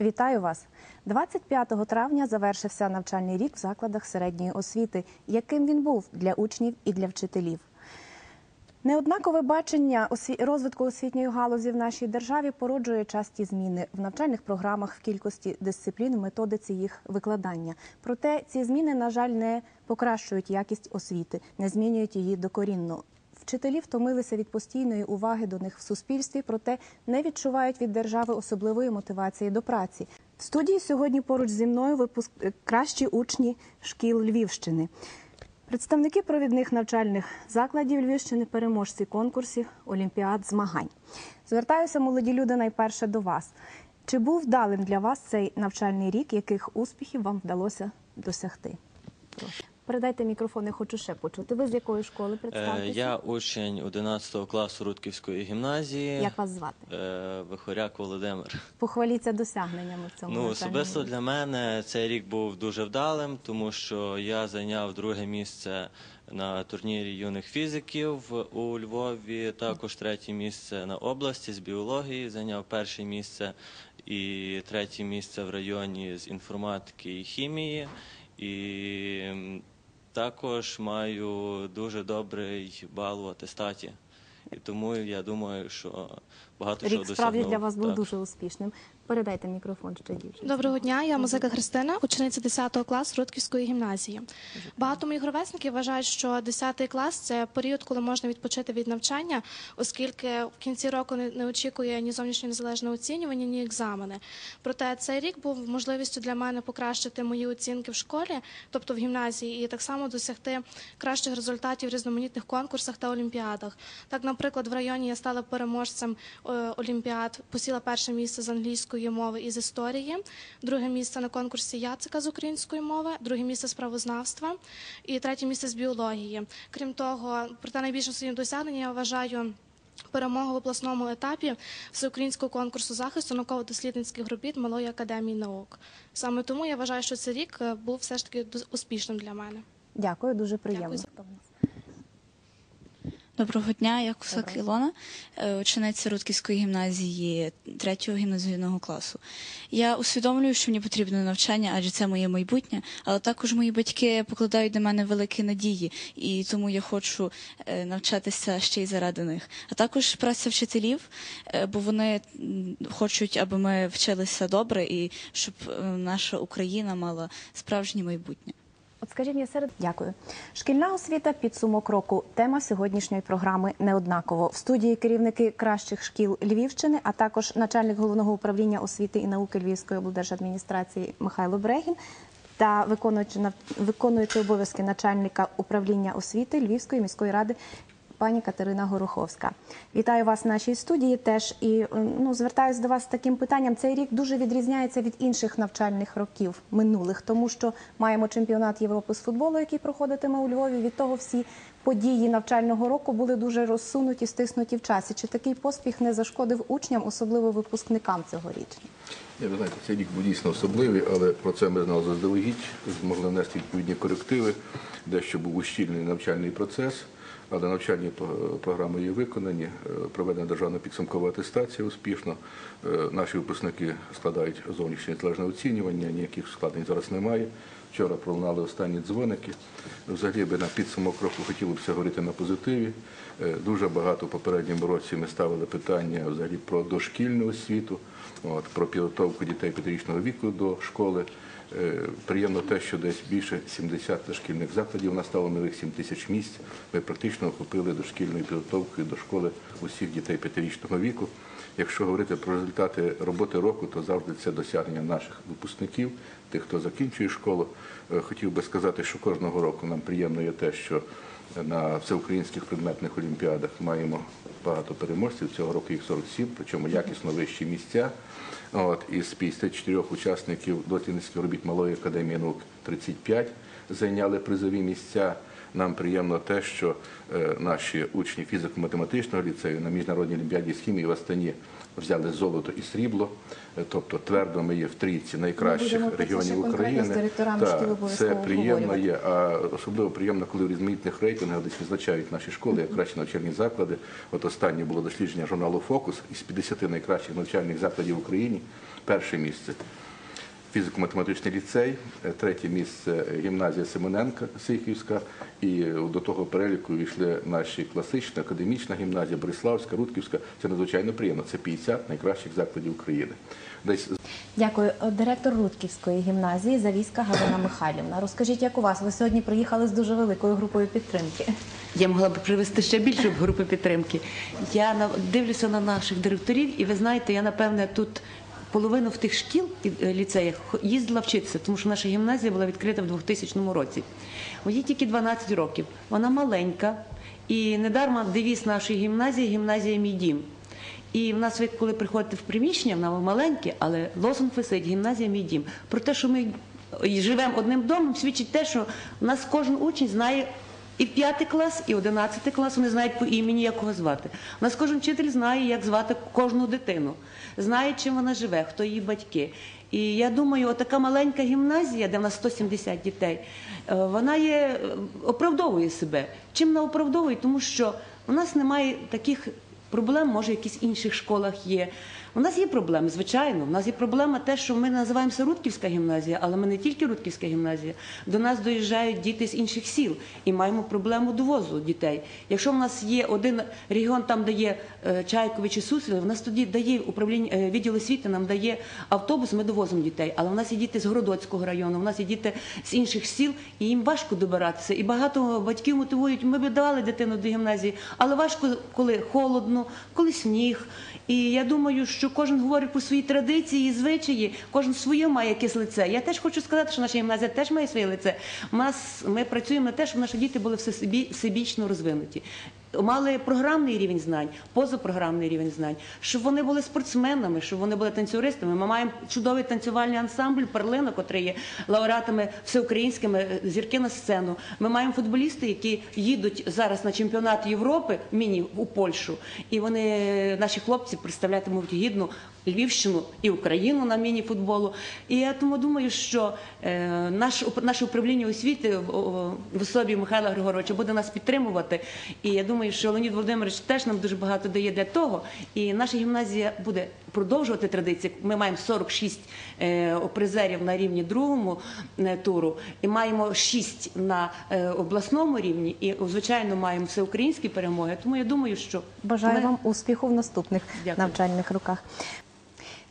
Вітаю вас! 25 травня завершився навчальний рік в закладах середньої освіти. Яким він був для учнів і для вчителів? Неоднакове бачення розвитку освітньої галузі в нашій державі породжує часті зміни в навчальних програмах в кількості дисциплін, методиці їх викладання. Проте ці зміни, на жаль, не покращують якість освіти, не змінюють її докорінно. Вчителі втомилися від постійної уваги до них в суспільстві, проте не відчувають від держави особливої мотивації до праці. В студії сьогодні поруч зі мною випуск е, кращі учні шкіл Львівщини. Представники провідних навчальних закладів Львівщини, переможці конкурсів, олімпіад, змагань. Звертаюся, молоді люди, найперше до вас. Чи був вдалим для вас цей навчальний рік? Яких успіхів вам вдалося досягти? Передайте мікрофон, я хочу ще почути. Ви з якої школи Е. Я учень 11 класу Рудківської гімназії. Як вас звати? Е, Вихоряк Володимир. Похваліться досягненнями в цьому Ну, особисто для мене цей рік був дуже вдалим, тому що я зайняв друге місце на турнірі юних фізиків у Львові. Також третє місце на області з біології. Зайняв перше місце і третє місце в районі з інформатики і хімії. І також маю дуже добрий бал в атестаті. І тому я думаю, що багато Рік справді досягнув. для вас був Так. дуже успішним. Передайте мікрофон ще дівчині. Доброго дня, я музика Христина, учениця 10 класу Рудківської гімназії. Багато моїх ровесників вважають, що 10 клас це період, коли можна відпочити від навчання, оскільки в кінці року не, не очікує ні зовнішнє незалежне оцінювання, ні екзамени. Проте цей рік був можливістю для мене покращити мої оцінки в школі, тобто в гімназії, і так само досягти кращих результатів в різноманітних конкурсах та олімпіадах. Так, наприклад, в районі я стала переможцем е, олімпіад, посіла перше місце з англійської мови і з історії, друге місце на конкурсі Яцика з української мови, друге місце з правознавства і третє місце з біології. Крім того, проте найбільшим своїм досягненням я вважаю. Перемогу в обласному етапі всеукраїнського конкурсу захисту науково-дослідницьких робіт Малої академії наук. Саме тому я вважаю, що цей рік е, був все ж таки успішним для мене. Дякую, дуже приємно. Дякую Доброго дня, я Кусак Ілона, е, учениця Рудківської гімназії третього гімназійного класу. Я усвідомлюю, що мені потрібне навчання, адже це моє майбутнє, але також мої батьки покладають на мене великі надії, і тому я хочу е, навчатися ще й заради них. А також праця вчителів, е, бо вони хочуть, аби ми вчилися добре і щоб наша Україна мала справжнє майбутнє. От скажіть мені серед дякую. Шкільна освіта підсумок року. Тема сьогоднішньої програми неоднаково. В студії керівники кращих шкіл Львівщини, а також начальник головного управління освіти і науки Львівської облдержадміністрації Михайло Брегін та виконуючи виконуючи обов'язки начальника управління освіти Львівської міської ради. Пані Катерина Гороховська, вітаю вас в нашій студії. Теж і ну звертаюся до вас з таким питанням. Цей рік дуже відрізняється від інших навчальних років минулих, тому що маємо чемпіонат Європи з футболу, який проходитиме у Львові. Від того всі події навчального року були дуже розсунуті, стиснуті в часі. Чи такий поспіх не зашкодив учням, особливо випускникам цьогоріч? Ні, ви знаєте, цей рік був дійсно особливий, але про це ми знали заздалегідь, змогли внести відповідні корективи, дещо був ущільний навчальний процес, але навчальні програми є виконані, е, проведена державна підсумкова атестація успішно. Е, Наші випускники складають зовнішнє незалежне оцінювання, ніяких складень зараз немає. Вчора пролунали останні дзвоники. Взагалі би на підсумок року хотілося говорити на позитиві. Е, Дуже багато в попередньому році ми ставили питання взагалі про дошкільну освіту, от, про підготовку дітей п'ятирічного віку до школи. Е, Приємно те, що десь більше 70 дошкільних закладів у нас стало нових 7 тисяч місць. Ми практично охопили дошкільною підготовкою до школи усіх дітей п'ятирічного віку. Якщо говорити про результати роботи року, то завжди це досягнення наших випускників, тих, хто закінчує школу. Е, Хотів би сказати, що кожного року нам приємно є те, що на всеукраїнських предметних олімпіадах маємо багато переможців. Цього року їх 47, причому якісно вищі місця. От, із 54 учасників дослідницьких робіт Малої академії наук 35 зайняли призові місця. Нам приємно те, що е, наші учні фізико-математичного ліцею на міжнародній олімпіаді з хімії в Астані взяли золото і срібло. Е, Тобто твердо ми є в трійці найкращих регіонів України. це приємно є, а особливо приємно, коли в різноманітних рейтингах десь відзначають наші школи як кращі навчальні заклади. От останнє було дослідження журналу Фокус із 50 найкращих навчальних закладів в Україні. Перше місце фізико-математичний ліцей, е, третє місце гімназія Симоненка Сихівська, і до того переліку йшли наші класична, академічна гімназія, Бориславська, Рудківська. Це надзвичайно приємно. Це 50 найкращих закладів України. Десь Дякую. Е, Директор Рудківської гімназії Завіська Галина Михайлівна. Розкажіть, як у вас? Ви сьогодні приїхали з дуже великою групою підтримки. Я могла б привести ще більше групи підтримки. Я на- дивлюся на наших директорів, і ви знаєте, я напевне тут половину в тих шкіл і е, ліцеях їздила вчитися, тому що наша гімназія була відкрита в 2000 році. Їй тільки 12 років. Вона маленька, і недарма девіз нашої гімназії гімназія мій дім. І в нас, коли приходите в приміщення, вона маленьке, але лозунг висить гімназія мій дім. Про те, що ми живемо одним домом, свідчить те, що в нас кожен учень знає і п'ятий клас, і одинадцятий клас вони знають по імені, як кого звати. У нас кожен вчитель знає, як звати кожну дитину, знає, чим вона живе, хто її батьки. І я думаю, отака маленька гімназія, де в нас 170 дітей, е, вона є, е, оправдовує себе. Чим вона оправдовує? Тому що у нас немає таких проблем, може, в якихось інших школах є. У нас є проблеми, звичайно. У нас є проблема те, що ми називаємося Рудківська гімназія, але ми не тільки Рудківська гімназія. До нас доїжджають діти з інших сіл і маємо проблему довозу дітей. Якщо в нас є один регіон, там де є е, Чайкович і Суслів, в нас тоді дає управління е, відділ освіти, нам дає автобус, ми довозимо дітей. Але в нас є діти з Городоцького району, в нас є діти з інших сіл, і їм важко добиратися. І багато батьків мотивують, ми б давали дитину до гімназії, але важко, коли холодно, коли сніг. І я думаю, що кожен говорить про свої традиції, і звичаї, кожен своє має якесь лице. Я теж хочу сказати, що наша гімназія теж має своє лице. Ми працюємо на те, щоб наші діти були всебічно розвинуті. Мали програмний рівень знань, позапрограмний рівень знань, щоб вони були спортсменами, щоб вони були танцюристами. Ми маємо чудовий танцювальний ансамбль Перлина, котрий є лауреатами всеукраїнськими е, зірки на сцену. Ми маємо футболісти, які їдуть зараз на чемпіонат Європи міні у Польщу, і вони наші хлопці представлятимуть гідну Львівщину і Україну на міні-футболу. І я тому думаю, що е, наш, наше управління освіти в, особі Михайла Григоровича буде нас підтримувати. І я думаю, що Леонід Володимирович теж нам дуже багато дає для того. І наша гімназія буде продовжувати традиції. Ми маємо 46 е, призерів на рівні другому е, туру, і маємо 6 на обласному рівні, і звичайно маємо всеукраїнські перемоги. Тому я думаю, що Бажаю ми- вам успіху в наступних Дякую. навчальних роках.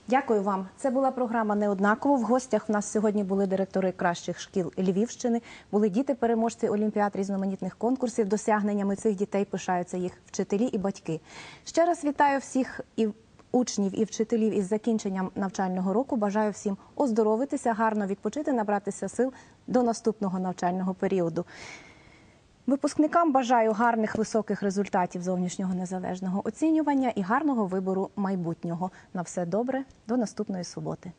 Дякую вам. Це була програма Неоднаково. В гостях в нас сьогодні були директори кращих шкіл Львівщини, були діти-переможці олімпіад різноманітних конкурсів. Досягненнями цих дітей пишаються їх вчителі і батьки. Ще раз вітаю всіх і учнів і вчителів із закінченням навчального року. Бажаю всім оздоровитися, гарно відпочити, набратися сил до наступного навчального періоду. Випускникам бажаю гарних високих результатів зовнішнього незалежного оцінювання і гарного вибору майбутнього. На все добре, до наступної суботи.